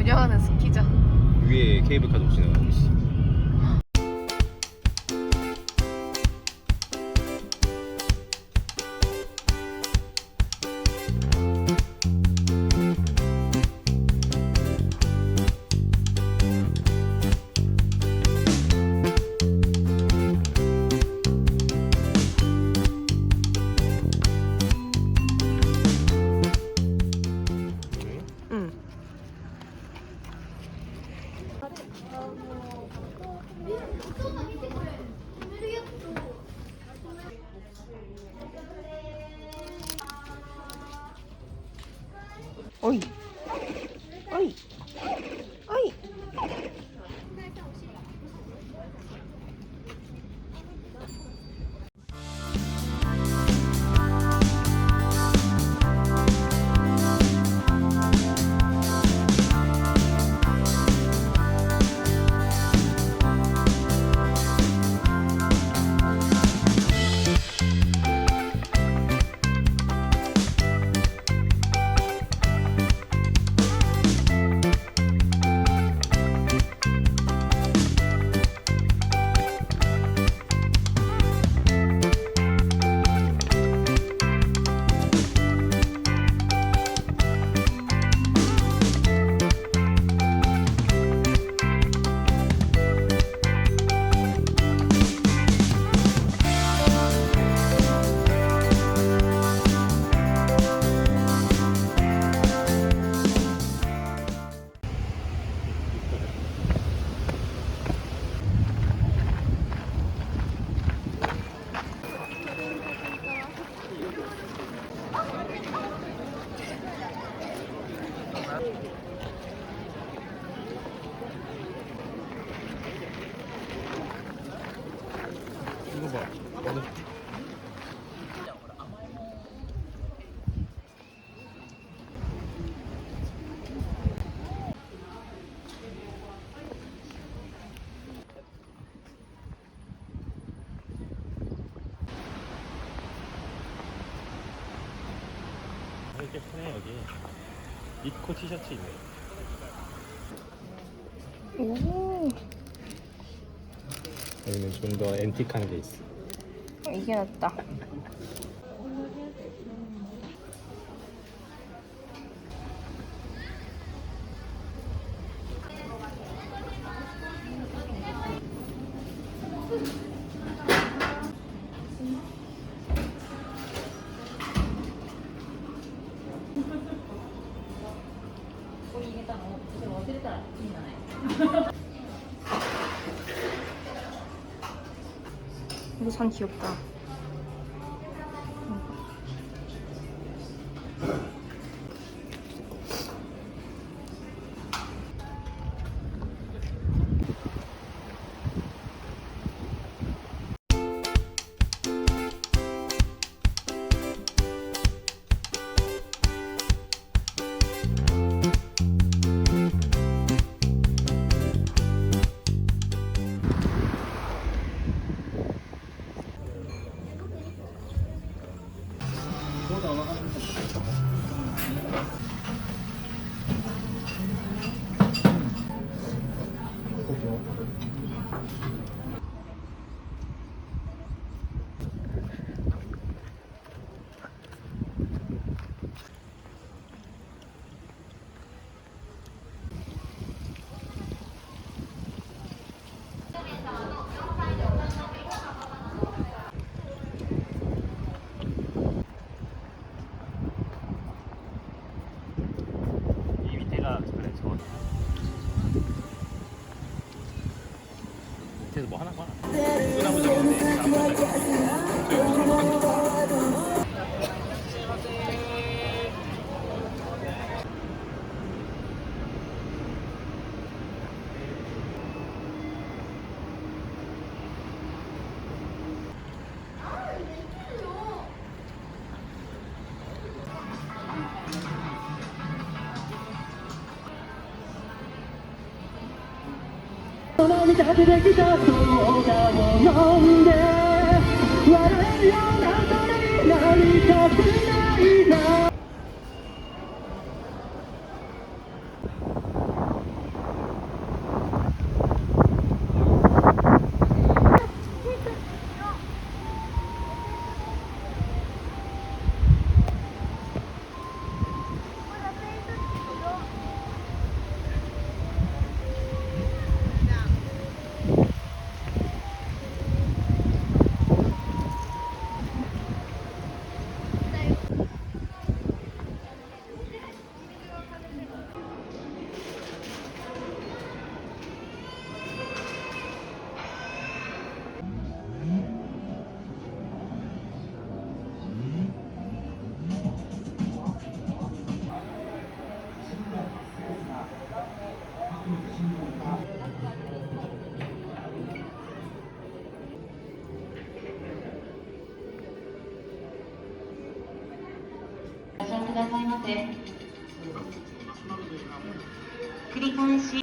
좋아하는 스키장. 위에 케이블카도 지나가고 있어. 어 이거 봐. 이렇게 편해 여기. 입고 티셔츠 입네. 오. 여기는 좀 더 앤틱한 게 있어. 이게 낫다. 이거 산 귀엽다. 이 밑에가 그래 저. 밑에서 뭐 하나 봐. 소나무 저 み立ててきたソーダを飲んで笑えるような大人になりたくないな。繰り返し。